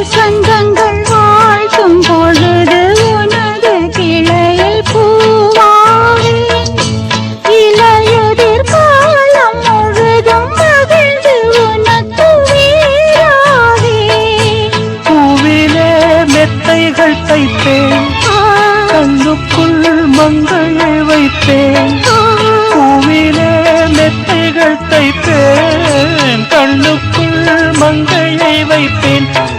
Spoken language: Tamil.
வசந்தங்கள் வாழ்த்தும் பொழுது உனது கிளையில் பூவாவேன் இலையுதிர் காலம் முழுதும் மகிழ்ந்து உனக்கு வீராவேன் பூவிலே மெத்தைகள் தைப்பேன். கண்ணுக்குள் மங்கையை வைப்பேன். பூவிலே மெத்தைகள் தைப்பேன். கண்ணுக்குள் மங்கையை வைப்பேன்.